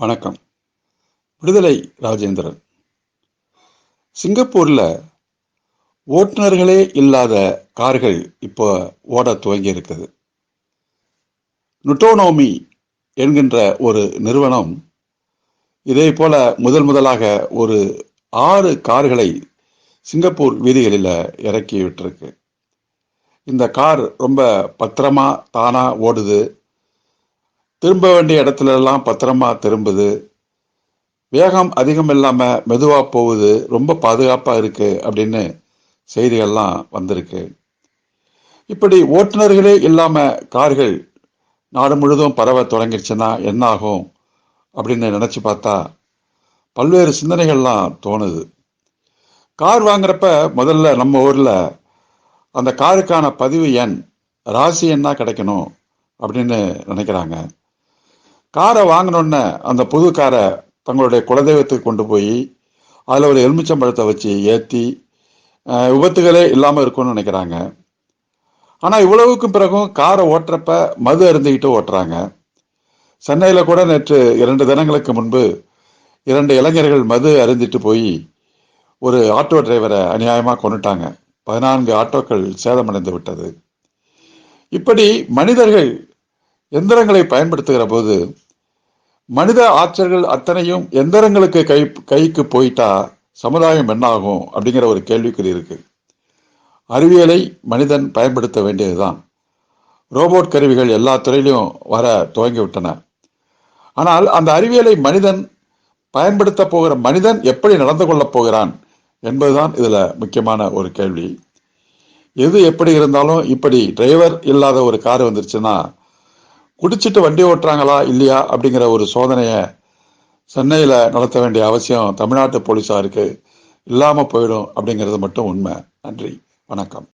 வணக்கம். விடுதலை ராஜேந்திரன். சிங்கப்பூரில் ஓட்டுநர்களே இல்லாத கார்கள் இப்போ ஓட துவங்கி இருக்குது நுட்டோனோமி என்கின்ற ஒரு நிறுவனம் இதே போல முதல் முதலாக ஒரு ஆறு கார்களை சிங்கப்பூர் வீதிகளில் இறக்கி விட்டுருக்கு இந்த கார் ரொம்ப பத்திரமா தானா ஓடுது. திரும்ப வேண்டிய இடத்துல எல்லாம் பத்திரமா திரும்புது. வேகம் அதிகம் இல்லாம மெதுவா போகுது. ரொம்ப பாதுகாப்பா இருக்கு அப்படின்னு செய்திகள்லாம் வந்திருக்கு. இப்படி ஓட்டுநர்களே இல்லாம கார்கள் நாடு முழுதும் பரவ தொடங்கிடுச்சுன்னா என்ன ஆகும் அப்படின்னு நினைச்சு பார்த்தா பல்வேறு சிந்தனைகள்லாம் தோணுது. கார் வாங்குறப்ப முதல்ல நம்ம ஊர்ல அந்த காருக்கான பதிவு எண் ராசி என்ன கிடைக்கணும் அப்படின்னு நினைக்கிறாங்க. காரை வாங்கினோடனே அந்த புது காரை தங்களுடைய குலதெய்வத்துக்கு கொண்டு போய் அதில் ஒரு எலுமிச்சம்பழத்தை வச்சு ஏற்றி விபத்துகளே இல்லாமல் இருக்கும்னு நினைக்கிறாங்க. ஆனால் இவ்வளவுக்கும் பிறகும் காரை ஓட்டுறப்ப மது அருந்திக்கிட்டு ஓட்டுறாங்க. சென்னையில் கூட நேற்று இரண்டு தினங்களுக்கு முன்பு இரண்டு இளைஞர்கள் மது அருந்திட்டு போய் ஒரு ஆட்டோ டிரைவரை அநியாயமாக கொண்டுட்டாங்க பதினான்கு ஆட்டோக்கள் சேதமடைந்து விட்டது. இப்படி மனிதர்கள் எந்திரங்களை பயன்படுத்துகிற போது மனித ஆற்றல்கள் அத்தனையும் எந்திரங்களுக்கு கை கைக்கு போயிட்டா சமுதாயம் என்னாகும் அப்படிங்கிற ஒரு கேள்விக்குறி இருக்கு. அறிவியலை மனிதன் பயன்படுத்த வேண்டியதுதான். ரோபோட் கருவிகள் எல்லா துறையிலும் வர துவங்கிவிட்டன. ஆனால் அந்த அறிவியலை மனிதன் பயன்படுத்த போகிற மனிதன் எப்படி நடந்து கொள்ளப் போகிறான் என்பதுதான் இதுல முக்கியமான ஒரு கேள்வி. எது எப்படி இருந்தாலும் இப்படி டிரைவர் இல்லாத ஒரு கார் வந்துருச்சுன்னா குடிச்சிட்டு வண்டி ஓட்டுறாங்களா இல்லையா அப்படிங்கிற ஒரு சோதனையை சென்னையில் நடத்த வேண்டிய அவசியம் தமிழ்நாட்டு போலீஸாருக்கு இல்லாமல் போயிடும் அப்படிங்கிறது மட்டும் உண்மை. நன்றி. வணக்கம்.